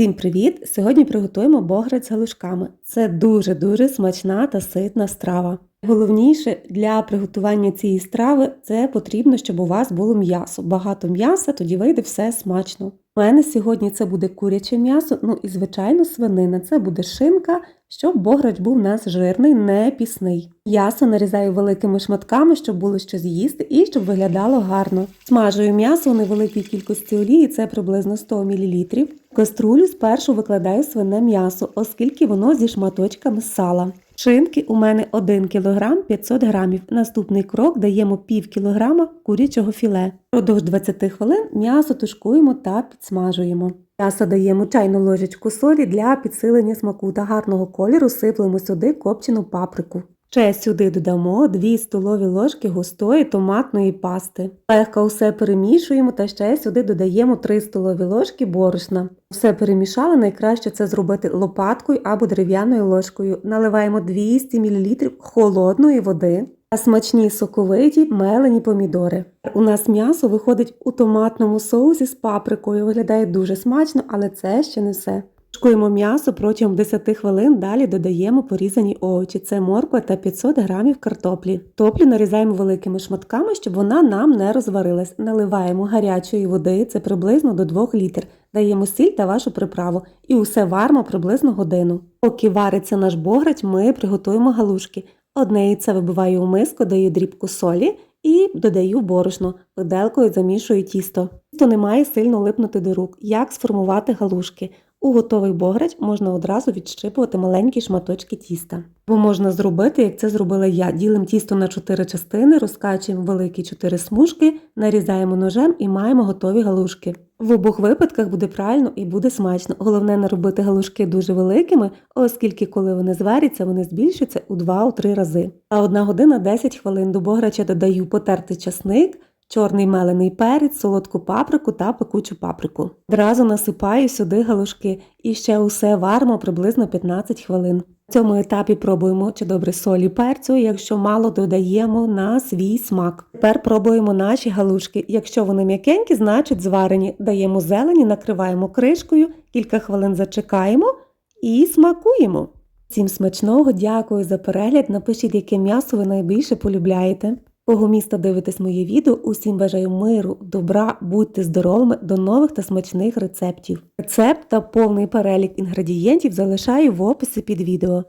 Усім привіт! Сьогодні приготуємо бограч з галушками. Це дуже-дуже смачна та ситна страва. Головніше для приготування цієї страви це потрібно, щоб у вас було м'ясо. Багато м'яса, тоді вийде все смачно. У мене сьогодні це буде куряче м'ясо, ну і звичайно свинина. Це буде шинка, щоб бограч був у нас жирний, не пісний. М'ясо нарізаю великими шматками, щоб було що з'їсти і щоб виглядало гарно. Смажую м'ясо у невеликій кількості олії, це приблизно 100 мл. В каструлю спершу викладаю свине м'ясо, оскільки воно зі шматочками сала. Шинки у мене 1 кг 500 г. Наступний крок даємо пів кілограма курячого філе. Продовж 20 хвилин м'ясо тушкуємо та підсмажуємо. М'ясо даємо чайну ложечку солі для підсилення смаку та гарного кольору сиплемо сюди копчену паприку. Ще сюди додамо 2 столові ложки густої томатної пасти. Легко все перемішуємо та ще сюди додаємо 3 столові ложки борошна. Все перемішали, найкраще це зробити лопаткою або дерев'яною ложкою. Наливаємо 200 мл холодної води та смачні соковиті мелені помідори. У нас м'ясо виходить у томатному соусі з паприкою. Виглядає дуже смачно, але це ще не все. Тушкуємо м'ясо протягом 10 хвилин, далі додаємо порізані овочі. Це морква та 500 грамів картоплі. Топлю нарізаємо великими шматками, щоб вона нам не розварилась. Наливаємо гарячої води, це приблизно до 2 літр. Даємо сіль та вашу приправу і усе варимо приблизно годину. Поки вариться наш бограч, ми приготуємо галушки. Одне яйце вибиваю у миску, даю дрібку солі і додаю борошно. Виделкою замішую тісто. Тісто не має сильно липнути до рук. Як сформувати галушки? У готовий бограч можна одразу відщипувати маленькі шматочки тіста. Бо можна зробити, як це зробила я. Ділимо тісто на 4 частини, розкачуємо великі 4 смужки, нарізаємо ножем і маємо готові галушки. В обох випадках буде правильно і буде смачно. Головне не робити галушки дуже великими, оскільки коли вони зваряться, вони збільшаться у 2-3 рази. А 1 година 10 хвилин до бограча додаю потертий часник, чорний мелений перець, солодку паприку та пекучу паприку. Одразу насипаю сюди галушки і ще усе варимо приблизно 15 хвилин. В цьому етапі пробуємо чи добре солі перцю, якщо мало додаємо на свій смак. Тепер пробуємо наші галушки. Якщо вони м'якенькі, значить зварені. Даємо зелені, накриваємо кришкою, кілька хвилин зачекаємо і смакуємо. Всім смачного, дякую за перегляд. Напишіть, яке м'ясо ви найбільше полюбляєте. Кого міста дивитесь моє відео, усім бажаю миру, добра, будьте здоровими, до нових та смачних рецептів. Рецепт та повний перелік інгредієнтів залишаю в описі під відео.